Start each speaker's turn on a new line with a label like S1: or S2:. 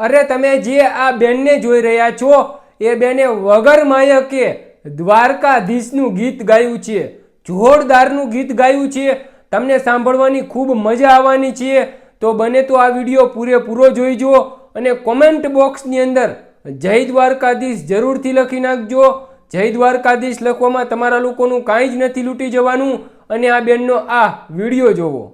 S1: અરે તમે જે આ બેનને જોઈ રહ્યા છો, એ બેને વગર માયકે દ્વારકાધીશનું ગીત ગાયું છે, જોરદારનું ગીત ગાયું છે. તમને સાંભળવાની ખૂબ મજા આવવાની છે. તો બને તો આ વીડિયો પૂરેપૂરો જોઈજો અને કોમેન્ટ બોક્સની અંદર જય દ્વારકાધીશ જરૂરથી લખી નાખજો. જય દ્વારકાધીશ લખવામાં તમારા લોકોનું કાંઈ જ નથી લૂંટી જવાનું અને આ બેનનો આ વીડિયો જોવો.